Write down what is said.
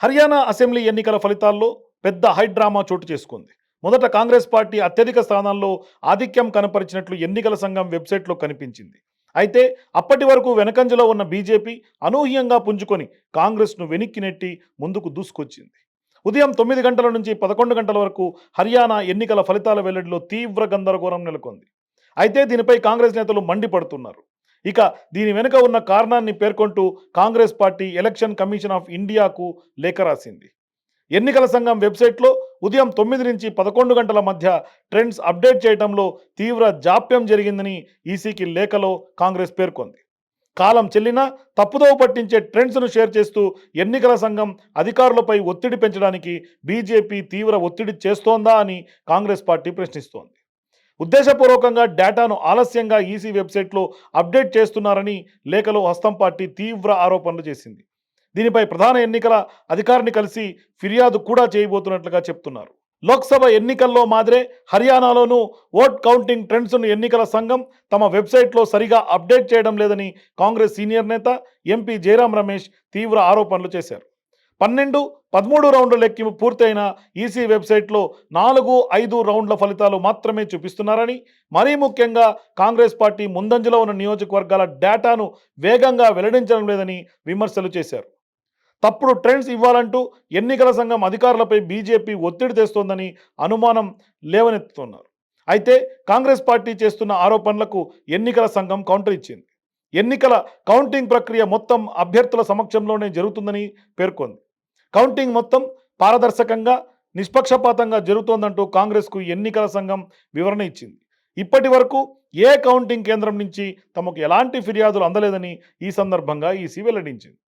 Haryana assembly ఎన్నికల ఫలితాల్లో పెద్ద హైడ్రామా చోటు చేసుకుంది. మొదట కాంగ్రెస్ పార్టీ అత్యధిక స్థానాల్లో ఆధిక్యం కనపరిచినట్లు ఎన్నికల సంఘం వెబ్సైట్లో కనిపించింది. అయితే అప్పటి వరకు వెనకంజలో ఉన్న బీజేపీ అనూహ్యంగా పుంజుకొని కాంగ్రెస్ను వెనక్కి నెట్టి ముందుకు దూసుకొచ్చింది. ఉదయం తొమ్మిది గంటల నుంచి పదకొండు గంటల వరకు హర్యానా ఎన్నికల ఫలితాల వెల్లడిలో తీవ్ర గందరగోళం నెలకొంది. అయితే దీనిపై కాంగ్రెస్ నేతలు మండిపడుతున్నారు. ఇక దీని వెనుక ఉన్న కారణాన్ని పేర్కొంటూ Congress party election commission of ఇండియాకు లేఖ రాసింది. ఎన్నికల సంఘం వెబ్సైట్లో ఉదయం తొమ్మిది నుంచి పదకొండు గంటల మధ్య ట్రెండ్స్ అప్డేట్ చేయడంలో తీవ్ర జాప్యం జరిగిందని ఈసీకి లేఖలో కాంగ్రెస్ పేర్కొంది. కాలం చెల్లినా తప్పుదోవ పట్టించే ట్రెండ్స్ను షేర్ చేస్తూ ఎన్నికల సంఘం అధికారులపై ఒత్తిడి పెంచడానికి బీజేపీ తీవ్ర ఒత్తిడి చేస్తోందా అని కాంగ్రెస్ పార్టీ ప్రశ్నిస్తోంది. ఉద్దేశపూర్వకంగా డేటాను ఆలస్యంగా ఈసీ వెబ్సైట్లో అప్డేట్ చేస్తున్నారని లేఖలో హస్తం పార్టీ తీవ్ర ఆరోపణలు చేసింది. దీనిపై ప్రధాన ఎన్నికల అధికారిని కలిసి ఫిర్యాదు కూడా చేయబోతున్నట్లుగా చెప్తున్నారు. లోక్సభ ఎన్నికల్లో మాదిరే హర్యానాలోనూ ఓట్ కౌంటింగ్ ట్రెండ్స్ను ఎన్నికల సంఘం తమ వెబ్సైట్లో సరిగా అప్డేట్ చేయడం లేదని కాంగ్రెస్ సీనియర్ నేత ఎంపీ జయరాం రమేష్ తీవ్ర ఆరోపణలు చేశారు. పన్నెండు పదమూడు రౌండ్ల లెక్కింపు పూర్తయిన ఈసీ వెబ్సైట్లో నాలుగు ఐదు రౌండ్ల ఫలితాలు మాత్రమే చూపిస్తున్నారని మరీ ముఖ్యంగా కాంగ్రెస్ పార్టీ ముందంజలో ఉన్న నియోజకవర్గాల డేటాను వేగంగా వెల్లడించడం లేదని విమర్శలు చేశారు. తప్పుడు ట్రెండ్స్ ఇవ్వాలంటూ ఎన్నికల సంఘం అధికారులపై బీజేపీ ఒత్తిడి తెస్తోందని అనుమానం లేవనెత్తుతున్నారు. అయితే కాంగ్రెస్ పార్టీ చేస్తున్న ఆరోపణలకు ఎన్నికల సంఘం కౌంటర్ ఇచ్చింది. ఎన్నికల కౌంటింగ్ ప్రక్రియ మొత్తం అభ్యర్థుల సమక్షంలోనే జరుగుతుందని పేర్కొంది. కౌంటింగ్ మొత్తం పారదర్శకంగా నిష్పక్షపాతంగా జరుగుతోందంటూ కాంగ్రెస్కు ఎన్నికల సంఘం వివరణ ఇచ్చింది. ఇప్పటి వరకు ఏ కౌంటింగ్ కేంద్రం నుంచి తమకు ఎలాంటి ఫిర్యాదులు అందలేదని ఈ సందర్భంగా ఈసీ వెల్లడించింది.